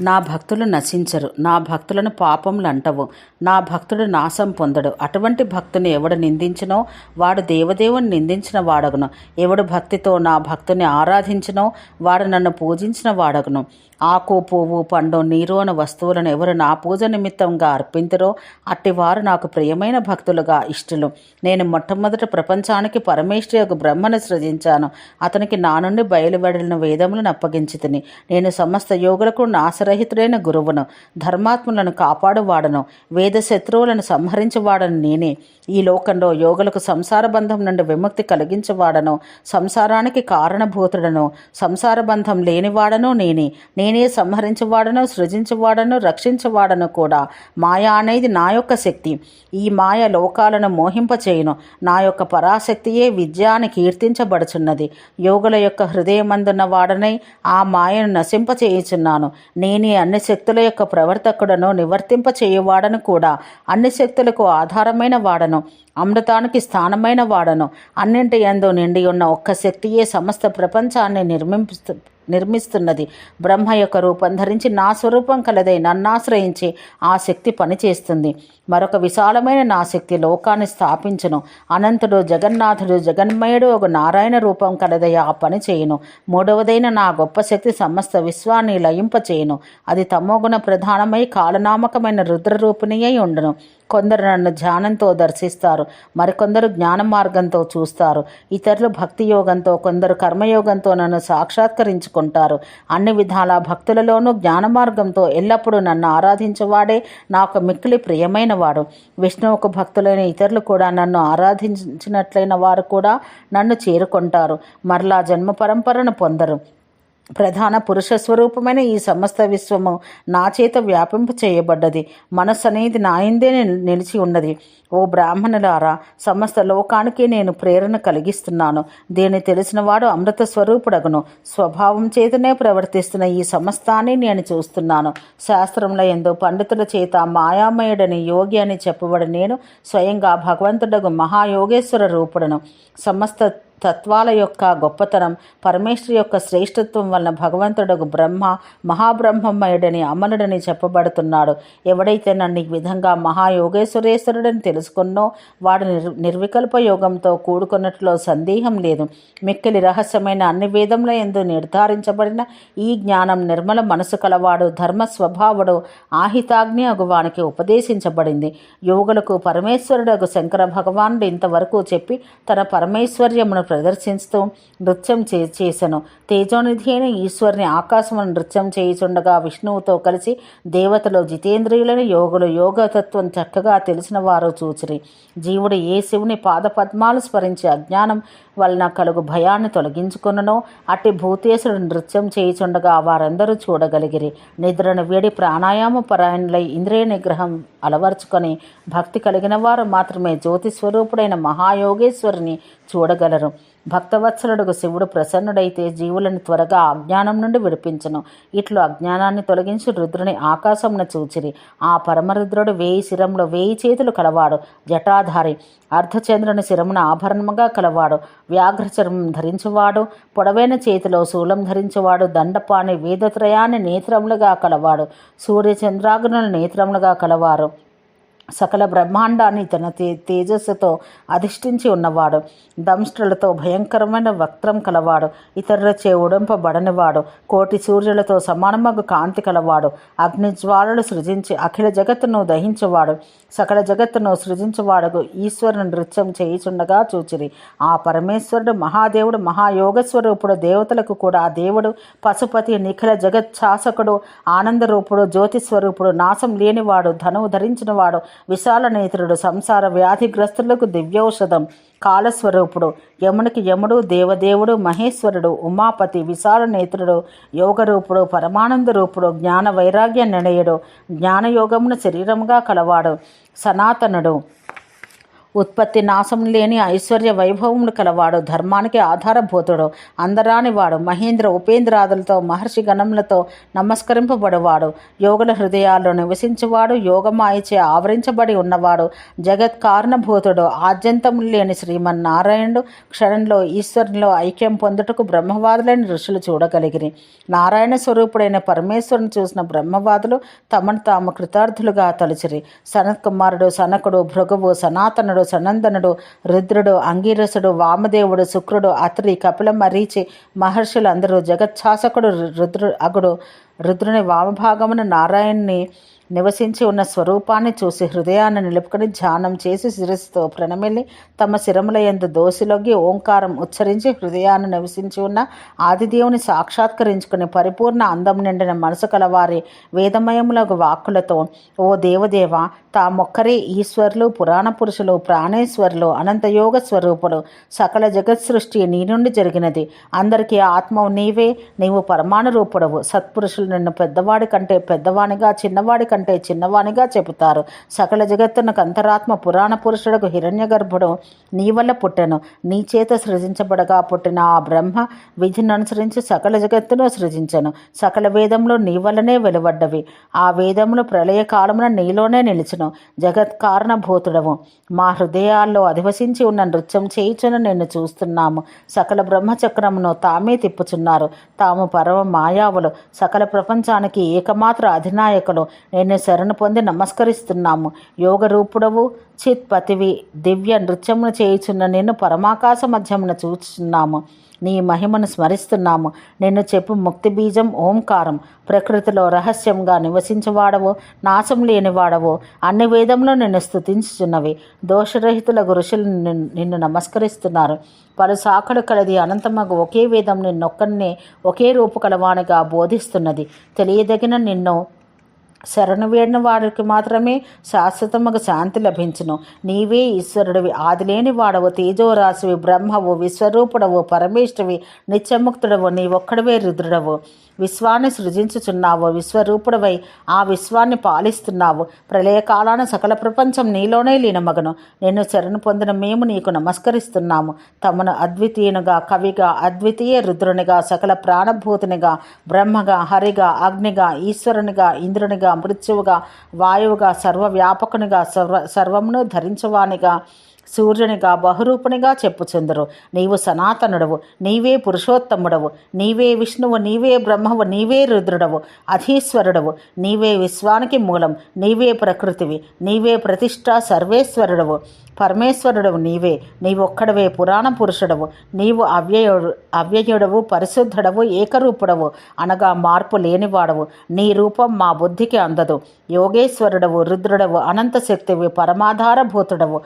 నా భక్తులు నశించరు. నా భక్తులను పాపములు అంటవు. నా భక్తుడు నాశం పొందడు. అటువంటి భక్తుని ఎవడు నిందించినో వాడు దేవదేవుని నిందించిన వాడగును. ఎవడు భక్తితో నా భక్తుని ఆరాధించినో వాడు నన్ను పూజించిన వాడగును. ఆకు పువ్వు పండు నీరు అను వస్తువులను ఎవరు నా పూజ నిమిత్తంగా అర్పించరో అట్టివారు నాకు ప్రియమైన భక్తులుగా ఇష్టలు. నేను మొట్టమొదట ప్రపంచానికి పరమేశ్వరి యొక్క బ్రహ్మను సృజించాను. అతనికి నా నుండి బయలువెడలిన వేదములను అప్పగించి తిని నేను సమస్త యోగులకు నాశరహితుడైన గురువును. ధర్మాత్ములను కాపాడువాడను. వేద శత్రువులను సంహరించేవాడను నేనే. ఈ లోకంలో యోగులకు సంసార బంధం నుండి విముక్తి కలిగించేవాడను. సంసారానికి కారణభూతుడను. సంసార బంధం లేనివాడను నేనే. నేనే సంహరించేవాడను సృజించేవాడను రక్షించేవాడను కూడా. మాయ అనేది నా యొక్క శక్తి. ఈ మాయ లోకాలను మోహింపచేయును. నా యొక్క పరాశక్తియే విద్యాన్ని అని కీర్తించబడుచున్నది. యోగుల యొక్క హృదయమందున్న వాడనై ఆ మాయను నశింపచేయుచున్నాను. నేనే అన్ని శక్తుల యొక్క ప్రవర్తకుడను నివర్తింపచేయువాడను కూడా. అన్ని శక్తులకు ఆధారమైన వాడను. అమృతానికి స్థానమైన వాడను. అన్నింటి యందు నిండి ఉన్న ఒక్క శక్తియే సమస్త ప్రపంచాన్ని నిర్మింపు నిర్మిస్తున్నది. బ్రహ్మ యొక్క రూపం ధరించి నా స్వరూపం కలదై నన్నాశ్రయించి ఆ శక్తి పనిచేస్తుంది. మరొక విశాలమైన నా శక్తి లోకాన్ని స్థాపించును. అనంతుడు జగన్నాథుడు జగన్మయుడు ఒక నారాయణ రూపం కలదై ఆ పని చేయును. మూడవదైన నా గొప్ప శక్తి సమస్త విశ్వాన్ని లయింపచేయును. అది తమోగుణ ప్రధానమై కాలనామకమైన రుద్రరూపిణి అయి ఉండును. కొందరు నన్ను ధ్యానంతో దర్శిస్తారు మరికొందరు జ్ఞాన మార్గంతో చూస్తారు. ఇతరులు భక్తి యోగంతో కొందరు కర్మయోగంతో నన్ను సాక్షాత్కరించుకుంటారు. అన్ని విధాల భక్తులలోనూ జ్ఞాన మార్గంతో ఎల్లప్పుడూ నన్ను ఆరాధించేవాడే నాకు మిక్కిలి ప్రియమైన వాడు విష్ణువుకు భక్తులైన ఇతరులు కూడా నన్ను ఆరాధించినట్లయిన వారు కూడా నన్ను చేరుకుంటారు. మరలా జన్మ పరంపరను పొందరు. ప్రధాన పురుష స్వరూపమైన ఈ సమస్త విశ్వము నా చేత వ్యాపింప చేయబడ్డది. మనస్సు అనేది నాయందే నిలిచి ఉన్నది. ఓ బ్రాహ్మణులారా సమస్త లోకానికి నేను ప్రేరణ కలిగిస్తున్నాను. దీన్ని తెలిసినవాడు అమృత స్వరూపుడగును. స్వభావం చేతనే ప్రవర్తిస్తున్న ఈ సమస్తాన్ని నేను చూస్తున్నాను. శాస్త్రంలో ఎందు పండితుల చేత మాయామయుడని యోగి అని చెప్పబడి నేను స్వయంగా భగవంతుడగు మహాయోగేశ్వర రూపుడను. సమస్త తత్వాల యొక్క గొప్పతనం పరమేశ్వరి యొక్క శ్రేష్ఠత్వం వలన భగవంతుడు బ్రహ్మ మహాబ్రహ్మమయుడని అమనుడని చెప్పబడుతున్నాడు. ఎవడైతే నన్ను ఈ విధంగా మహాయోగేశ్వరేశ్వరుడని తెలుసుకున్నో వాడు నిర్ నిర్వికల్ప యోగంతో కూడుకున్నట్లో సందేహం లేదు. మిక్కిలి రహస్యమైన అన్ని వేదముల ఎందు నిర్ధారించబడిన ఈ జ్ఞానం నిర్మల మనసు కలవాడు ధర్మ స్వభావుడు ఆహితాగ్ని అగువానికి ఉపదేశించబడింది. యోగులకు పరమేశ్వరుడగు శంకర భగవానుడు ఇంతవరకు చెప్పి తన పరమేశ్వర్యమును ప్రదర్శిస్తూ నృత్యం చే చేశాను తేజోనిధి అయిన ఈశ్వరుని ఆకాశమును నృత్యం చేయుచుండగా విష్ణువుతో కలిసి దేవతలు జితేంద్రియులని యోగులు యోగతత్వం చక్కగా తెలిసిన వారు చూచిరి. జీవుడు ఏ శివుని పాదపద్మాలు స్మరించి అజ్ఞానం వలన కలుగు భయాన్ని తొలగించుకొననో. అట్టి భూతేశుడు నృత్యం చేయుచుండగా వారందరూ చూడగలిగిరి. నిద్రను వేడి ప్రాణాయామ పరాయణులై ఇంద్రియ నిగ్రహం అలవర్చుకొని భక్తి కలిగిన వారు మాత్రమే జ్యోతి స్వరూపుడైన మహాయోగేశ్వరుని చూడగలరు. భక్తవత్సలుడుకు శివుడు ప్రసన్నుడైతే జీవులను త్వరగా అజ్ఞానం నుండి విడిపించను. ఇట్లు అజ్ఞానాన్ని తొలగించి రుద్రుని ఆకాశమున చూచిరి. ఆ పరమరుద్రుడు వేయి శిరంలో వేయి చేతులు కలవాడు. జటాధారి అర్ధచంద్రుని శిరమున ఆభరణముగా కలవాడు. వ్యాఘ్రచర్మం ధరించువాడు. పొడవైన చేతిలో శూలం ధరించువాడు. దండపాణి వేదత్రయాన్ని నేత్రములుగా కలవాడు. సూర్యచంద్రాగ్నుల నేత్రములుగా కలవారు. సకల బ్రహ్మాండాన్ని తన తే తేజస్సుతో అధిష్ఠించి ఉన్నవాడు. దంష్ట్రులతో భయంకరమైన వక్త్రం కలవాడు. ఇతరులచే ఉడంపబడనివాడు. కోటి సూర్యులతో సమానమగు కాంతి కలవాడు. అగ్నిజ్వాలలు సృజించి అఖిల జగత్తును దహించేవాడు. సకల జగత్తును సృజించువాడు ఈశ్వరుని నృత్యం చేయుచుండగా చూచిరి. ఆ పరమేశ్వరుడు మహాదేవుడు మహాయోగస్వరూపుడు దేవతలకు కూడా ఆ దేవుడు పశుపతి నిఖిల జగత్ శాసకుడు ఆనందరూపుడు జ్యోతిస్వరూపుడు నాశం లేనివాడు ధనువు ధరించినవాడు విశాల నేత్రుడు సంసార వ్యాధిగ్రస్తులకు దివ్యౌషధం కాలస్వరూపుడు యమునికి యముడు దేవదేవుడు మహేశ్వరుడు ఉమాపతి విశాల నేత్రుడు యోగరూపుడు పరమానంద రూపుడు జ్ఞాన వైరాగ్య నిలయుడు జ్ఞానయోగమును శరీరముగా కలవాడు సనాతనుడు. ఉత్పత్తి నాశం లేని ఐశ్వర్య వైభవములు కలవాడు ధర్మానికి ఆధారభూతుడు అందరాని వాడు మహేంద్ర ఉపేంద్రాదులతో మహర్షి గణములతో నమస్కరింపబడేవాడు యోగుల హృదయాల్లో నివసించేవాడు యోగమాయచే ఆవరించబడి ఉన్నవాడు జగత్ కారణభూతుడు ఆద్యంతములు లేని శ్రీమన్నారాయణుడు క్షణంలో ఈశ్వరునిలో ఐక్యం పొందుటకు బ్రహ్మవాదులైన ఋషులు చూడగలిగిరి. నారాయణ స్వరూపుడైన పరమేశ్వరుని చూసిన బ్రహ్మవాదులు తమను తాము కృతార్థులుగా తలచిరి. సనత్ కుమారుడు సనకుడు భృగువు సనాతనుడు సనందనుడు రుద్రుడు అంగీరసుడు వామదేవుడు శుక్రుడు అత్రి కపిల మరీచి మహర్షులందరూ జగచ్ఛాసకుడు రుద్రు అగుడు. రుద్రుని వామభాగమున నారాయణ్ణి నివసించి ఉన్న స్వరూపాన్ని చూసి హృదయాన్ని నిలుపుకొని ధ్యానం చేసి శిరస్సుతో ప్రణమిల్లి తమ శిరముల ఎందు దోసిలొగ్గి ఓంకారం ఉచ్చరించి హృదయాన్ని నివసించి ఉన్న ఆదిదేవుని సాక్షాత్కరించుకుని పరిపూర్ణ అందం నిండిన మనసు కలవారి వేదమయములకు వాక్కులతో ఓ దేవదేవ తామొక్కరే ఈశ్వరులు పురాణ పురుషులు ప్రాణేశ్వరులు అనంతయోగ స్వరూపులు సకల జగత్ సృష్టి నీ నుండి జరిగినది. అందరికీ ఆత్మవు నీవే నీవు పరమాణు రూపుడవు. సత్పురుషులు నిన్ను పెద్దవాడి కంటే పెద్దవానిగా చిన్నవాడి కంటే చిన్నవానిగా చెబుతారు. సకల జగత్తునకు అంతరాత్మ పురాణ పురుషుడకు హిరణ్య గర్భుడు నీ వల్ల పుట్టెను. నీ చేత సృజించబడగా పుట్టిన ఆ బ్రహ్మ విధిని అనుసరించి సకల జగత్తును సృజించను. సకల వేదంలో నీ వల్లనే వెలువడ్డవి. ఆ వేదములు ప్రళయ కాలమున నీలోనే నిలిచను. జగత్ కారణభూతుడవు. మా హృదయాల్లో అధివసించి ఉన్న నృత్యం చేయుచును నిన్ను చూస్తున్నాము. సకల బ్రహ్మచక్రమును తామే తిప్పుచున్నారు. తాము పరమ మాయావులు. సకల ప్రపంచానికి ఏకమాత్ర అధినాయకులు. నేను శరణు పొంది నమస్కరిస్తున్నాము. యోగ రూపుడవు చిత్ పతివి దివ్య నృత్యమును చేయుచున్న నిన్ను పరమాకాశ మధ్యమున చూచుచున్నాము. నీ మహిమను స్మరిస్తున్నాము. నిన్ను చెప్పు ముక్తి బీజం ఓంకారం ప్రకృతిలో రహస్యంగా నివసించువాడవు నాశం లేనివాడవు. అన్ని వేదంలో నిన్ను స్థుతించుచున్నవి దోషరహితుల గురుషులు నిన్ను నమస్కరిస్తున్నారు. పలు శాఖలు కలది అనంతమగు ఒకే వేదం నిన్నొక్కన్నే ఒకే రూపు కలవానిగా బోధిస్తున్నది. తెలియదగిన నిన్ను శరణు వేడిన వాడికి మాత్రమే శాశ్వతముగా శాంతి లభించును. నీవే ఈశ్వరుడివి ఆదిలేని వాడవు తేజోరాశివి బ్రహ్మవు విశ్వరూపుడవు పరమేశ్వరివి నిత్యముక్తుడవు నీ ఒక్కడవే రుద్రుడవు. విశ్వాన్ని సృజించుచున్నావు విశ్వరూపుడవై ఆ విశ్వాన్ని పాలిస్తున్నావు. ప్రళయకాలాన సకల ప్రపంచం నీలోనే లీనమగను. నిన్ను శరణు పొందిన మేము నీకు నమస్కరిస్తున్నాము. తమను అద్వితీయునిగా కవిగా అద్వితీయ రుద్రునిగా సకల ప్రాణభూతునిగా బ్రహ్మగా హరిగా అగ్నిగా ఈశ్వరునిగా ఇంద్రునిగా మృత్యువుగా వాయువుగా సర్వవ్యాపకునిగా సర్వ సర్వమును ధరించువానిగా సూర్యునిగా బహురూపునిగా చెప్పుచుందరు. నీవు సనాతనుడవు నీవే పురుషోత్తముడవు నీవే విష్ణువు నీవే బ్రహ్మవు నీవే రుద్రుడవు అధీశ్వరుడవు నీవే విశ్వానికి మూలం నీవే ప్రకృతివి నీవే ప్రతిష్ట సర్వేశ్వరుడవు. పరమేశ్వరుడవు నీవే నీవొక్కడవే పురాణ పురుషుడవు నీవు అవ్యయుడు అవ్యయుడవు పరిశుద్ధుడవు ఏకరూపుడవు అనగా మార్పు లేనివాడవు నీ రూపం మా బుద్ధికి అందదు. యోగేశ్వరుడవు రుద్రుడవు అనంత శక్తివి పరమాధారభూతుడవు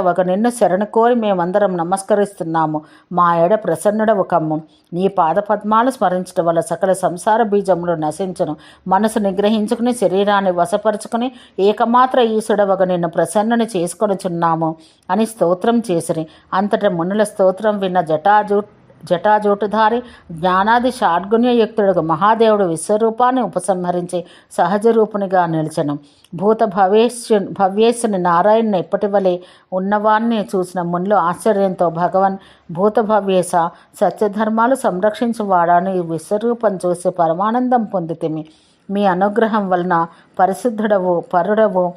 ఒక నిన్ను శరణ కోరి మేమందరం నమస్కరిస్తున్నాము. మా ఎడ ప్రసన్నుడవు కమ్ము నీ పాదపద్మాలు స్మరించడం వల్ల సకల సంసార బీజములు నశించను. మనసు నిగ్రహించుకుని శరీరాన్ని వశపరుచుకుని ఏకమాత్ర ఈశుడవగ నిన్ను ప్రసన్నుని చేసుకొనుచున్నాము అని స్తోత్రం చేసిరి. అంతట మునుల స్తోత్రం విన్న జటాజు జటాజోటుధారి జ్ఞానాది షాడ్గుణ్యయుక్తుడు మహాదేవుడు విశ్వరూపాన్ని ఉపసంహరించి సహజ రూపునిగా నిలిచను. భూత భవేశ్యు భవ్యేశుని నారాయణ్ని ఎప్పటి వలె ఉన్నవాన్ని చూసిన మునులు ఆశ్చర్యంతో భగవన్ భూత భవ్యేశ సత్యధర్మాలు సంరక్షించువాడాను ఈ విశ్వరూపం చూసి పరమానందం పొందితిమి. మీ అనుగ్రహం వలన పరిశుద్ధుడవు పరుడవు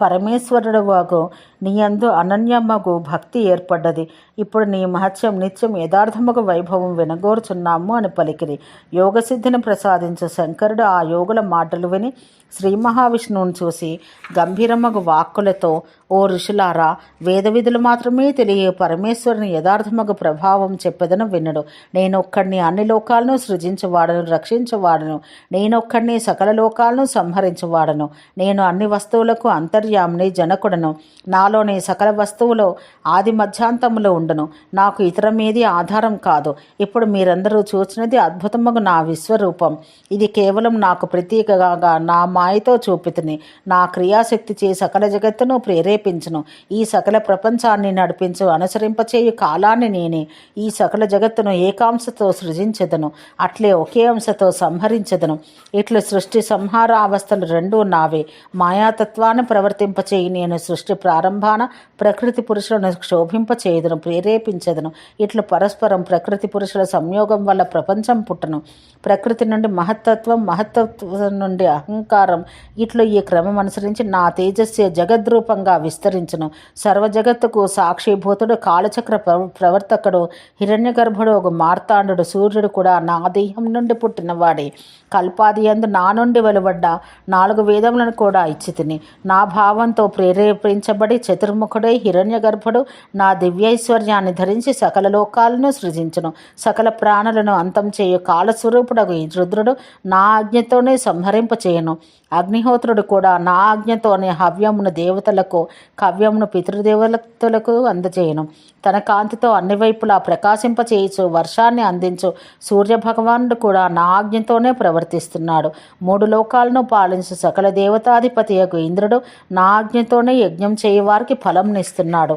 పరమేశ్వరుడు వాగు నీయందు అనన్యమ్మకు భక్తి ఏర్పడ్డది. ఇప్పుడు నీ మహత్యం నిత్యం యథార్థముగు వైభవం వినగోరుచున్నాము అని పలికిరి. యోగసిద్ధిని ప్రసాదించు శంకరుడు ఆ యోగుల మాటలు విని శ్రీ మహావిష్ణువుని చూసి గంభీరమగు వాక్కులతో ఓ ఋషులారా వేద విధులు మాత్రమే తెలియ పరమేశ్వరుని యథార్థమగు ప్రభావం చెప్పెదను వినడు. నేనొక్కడిని అన్ని లోకాలను సృజించువాడను రక్షించువాడను. నేనొక్కడిని సకల లోకాలను సంహరించువాడను. నేను అన్ని వస్తువులకు అంతర్యామిని జనకుడను. నా నాలోని సకల వస్తువులు ఆది మధ్యాంతములో ఉండును. నాకు ఇతర మీది ఆధారం కాదు. ఇప్పుడు మీరందరూ చూచినది అద్భుతముగా నా విశ్వరూపం. ఇది కేవలం నాకు ప్రతీకగా నా మాయతో చూపితిని. నా క్రియాశక్తి చే సకల జగత్తును ప్రేరేపించును. ఈ సకల ప్రపంచాన్ని నడిపించు అనుసరింపచేయు కాలాన్ని నేనే. ఈ సకల జగత్తును ఏకాంశతో సృజించదను. అట్లే ఒకే అంశతో సంహరించదను. ఇట్లు సృష్టి సంహార అవస్థలు రెండూ నావే. మాయాతత్వాన్ని ప్రవర్తింపచేయి నేను సృష్టి ప్రారంభ ప్రారంభాన ప్రకృతి పురుషులను క్షోభింపచేయదును ప్రేరేపించదును. ఇట్లు పరస్పరం ప్రకృతి పురుషుల సంయోగం వల్ల ప్రపంచం పుట్టను. ప్రకృతి నుండి మహత్తత్వం మహత్తత్వం నుండి అహంకారం ఇట్లు ఈ క్రమం అనుసరించి నా తేజస్సే జగద్రూపంగా విస్తరించును. సర్వ జగత్తుకు సాక్షిభూతుడు కాలచక్ర ప్రవ- ప్రవర్తకుడు హిరణ్యగర్భుడు ఒక మార్తాండు సూర్యుడు కూడా నా దేహం నుండి పుట్టినవాడే. కల్పాది అందు నా నుండి వెలువడ్డ నాలుగు వేదములను కూడా ఇచ్చి తిని నా భావంతో ప్రేరేపించబడి చతుర్ముఖుడై హిరణ్యగర్భుడు నా దివ్యైశ్వర్యాన్ని ధరించి సకల లోకాలను సృజించును. సకల ప్రాణులను అంతం చేయు కాలస్వరూపుడగు ఈ రుద్రుడు నా ఆజ్ఞతోనే సంహరింప చేయను అగ్నిహోత్రుడు కూడా నా ఆజ్ఞతోనే హవ్యమును దేవతలకు కవ్యమును పితృదేవతలకు అందజేయను. తన కాంతితో అన్ని వైపులా ప్రకాశింపచేయచు వర్షాన్ని అందించు సూర్యభగవానుడు కూడా నా ఆజ్ఞతోనే ప్రవర్తిస్తున్నాడు. మూడు లోకాలను పాలించు సకల దేవతాధిపతి యొక్క ఇంద్రుడు నా ఆజ్ఞతోనే యజ్ఞం చేయవారికి ఫలంనిస్తున్నాడు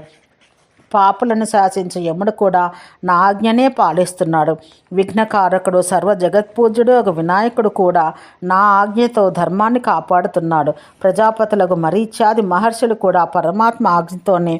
పాపులను శాసించే యముడు కూడా నా ఆజ్ఞనే పాలిస్తున్నాడు. విఘ్నకారకుడు సర్వ జగత్పూజ్యుడు ఒక వినాయకుడు కూడా నా ఆజ్ఞతో ధర్మాన్ని కాపాడుతున్నాడు. ప్రజాపతులకు మరీత్యాది మహర్షులు కూడా పరమాత్మ ఆజ్ఞతోనే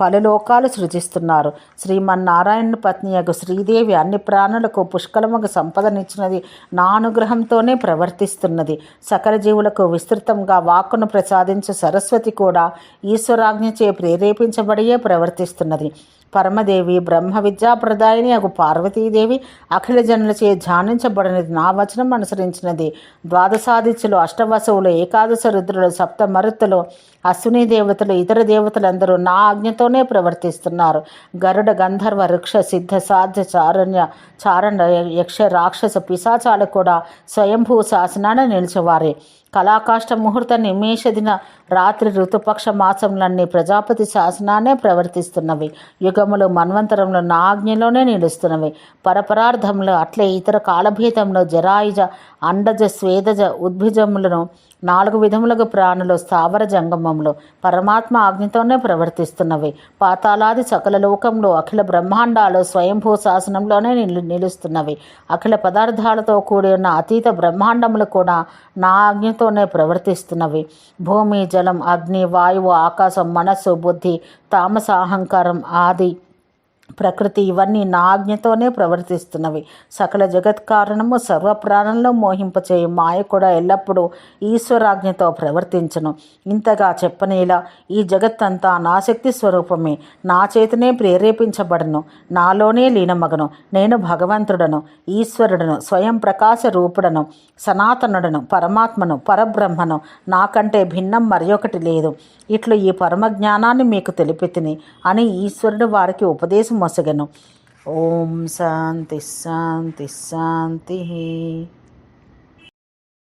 పలు లోకాలు సృజిస్తున్నారు. శ్రీమన్నారాయణ పత్నియగు శ్రీదేవి అన్ని ప్రాణులకు పుష్కలముకు సంపదనిచ్చినది నా అనుగ్రహంతోనే ప్రవర్తిస్తున్నది. సకల జీవులకు విస్తృతంగా వాక్కును ప్రసాదించు సరస్వతి కూడా ఈశ్వరాజ్ఞచే ప్రేరేపించబడియే ప్రవర్తిస్తున్నది. పరమదేవి బ్రహ్మ విద్యాప్రదాయిని అగు పార్వతీదేవి అఖిల జనులచే ధ్యానించబడినది. నా వచనం అనుసరించినది. ద్వాదశాదిత్యులు అష్టవసువులు ఏకాదశ రుద్రులు సప్త మరుతులు అశ్విని దేవతలు ఇతర దేవతలందరూ నా ఆజ్ఞతోనే ప్రవర్తిస్తున్నారు. గరుడ గంధర్వ వృక్ష సిద్ధ సాధ్య చారణ్య చారణ యక్ష రాక్షస పిశాచాలు కూడా స్వయంభూ శాసనాన నిలిచేవారే. కళాకాష్ట ముహూర్త నిమేష దిన రాత్రి ఋతుపక్ష మాసంలన్నీ ప్రజాపతి శాసనానే ప్రవర్తిస్తున్నవి. యుగములు మన్వంతరంలో నా ఆజ్ఞలోనే నిలుస్తున్నవి. పరపరార్థములు అట్లే ఇతర కాలభేదంలో జరాయుజ అండజ స్వేదజ ఉద్భిజములను నాలుగు విధములకు ప్రాణులు స్థావర జంగమములు పరమాత్మ ఆజ్ఞతోనే ప్రవర్తిస్తున్నవి. పాతాళాది సకల లోకంలో అఖిల బ్రహ్మాండాలు స్వయంభూ శాసనంలోనే నిలు నిలుస్తున్నవి. అఖిల పదార్థాలతో కూడి ఉన్న అతీత బ్రహ్మాండములు కూడా నా ఆజ్ఞతో తమతోనే ప్రవర్తిస్తున్నవి. భూమి జలం అగ్ని వాయువు ఆకాశం మనస్సు బుద్ధి తామస అహంకారం ఆది ప్రకృతి ఇవన్నీ నా ఆజ్ఞతోనే ప్రవర్తిస్తున్నవి. సకల జగత్ కారణము సర్వ ప్రాణంలో మోహింపచేయు మాయ కూడా ఎల్లప్పుడూ ఈశ్వరాజ్ఞతో ప్రవర్తించను. ఇంతగా చెప్పనేలా ఈ జగత్తంతా నా శక్తి స్వరూపమే. నా చేతనే ప్రేరేపించబడను. నాలోనే లీనమగను. నేను భగవంతుడను ఈశ్వరుడను స్వయం ప్రకాశ రూపుడను సనాతనుడను పరమాత్మను పరబ్రహ్మను. నాకంటే భిన్నం మరొకటి లేదు. ఇట్లు ఈ పరమ జ్ఞానాన్ని మీకు తెలిపితిని అని ఈశ్వరుడు వారికి ఉపదేశం మొసగను. ఓం శాంతి శాంతి శాంతి.